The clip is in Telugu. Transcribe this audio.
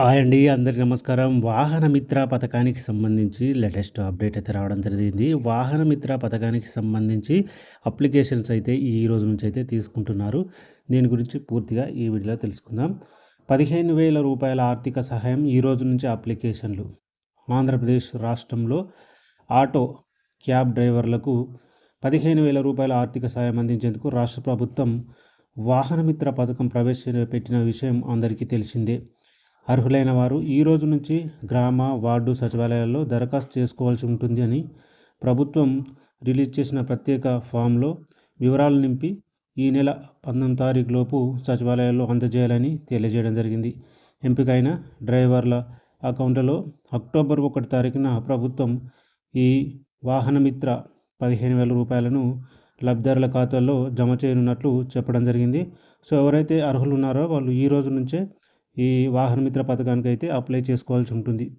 హాయ్ అండి అందరికీ నమస్కారం. వాహనమిత్ర పథకానికి సంబంధించి లేటెస్ట్ అప్డేట్ అయితే రావడం జరిగింది. వాహనమిత్ర పథకానికి సంబంధించి అప్లికేషన్స్ అయితే ఈ రోజు నుంచి అయితే తీసుకుంటున్నారు. దీని గురించి పూర్తిగా ఈ వీడియోలో తెలుసుకుందాం. పదిహేను వేల రూపాయల ఆర్థిక సహాయం ఈ రోజు నుంచి అప్లికేషన్లు. ఆంధ్రప్రదేశ్ రాష్ట్రంలో ఆటో క్యాబ్ డ్రైవర్లకు పదిహేను వేల రూపాయల ఆర్థిక సహాయం అందించేందుకు రాష్ట్ర ప్రభుత్వం వాహనమిత్ర పథకం ప్రవేశపెట్టిన విషయం అందరికీ తెలిసిందే. అర్హులైన వారు ఈ రోజు నుంచి గ్రామ వార్డు సచివాలయాల్లో దరఖాస్తు చేసుకోవాల్సి ఉంటుంది అని ప్రభుత్వం రిలీజ్ చేసిన ప్రత్యేక ఫామ్లో వివరాలు నింపి ఈ నెల పంతొమ్మిది తారీఖు లోపు సచివాలయాల్లో అందజేయాలని తెలియజేయడం జరిగింది. ఎంపికైన డ్రైవర్ల అకౌంట్లలో అక్టోబర్ ఒకటి తారీఖున ప్రభుత్వం ఈ వాహనమిత్ర పదిహేను వేల రూపాయలను లబ్ధిదారుల ఖాతాల్లో జమ చేయనున్నట్లు చెప్పడం జరిగింది. సో ఎవరైతే అర్హులు ఉన్నారో వాళ్ళు ఈ రోజు నుంచే ఈ వాహన మిత్ర పథకానికి అయితే అప్లై చేసుకోవాల్సి ఉంటుంది.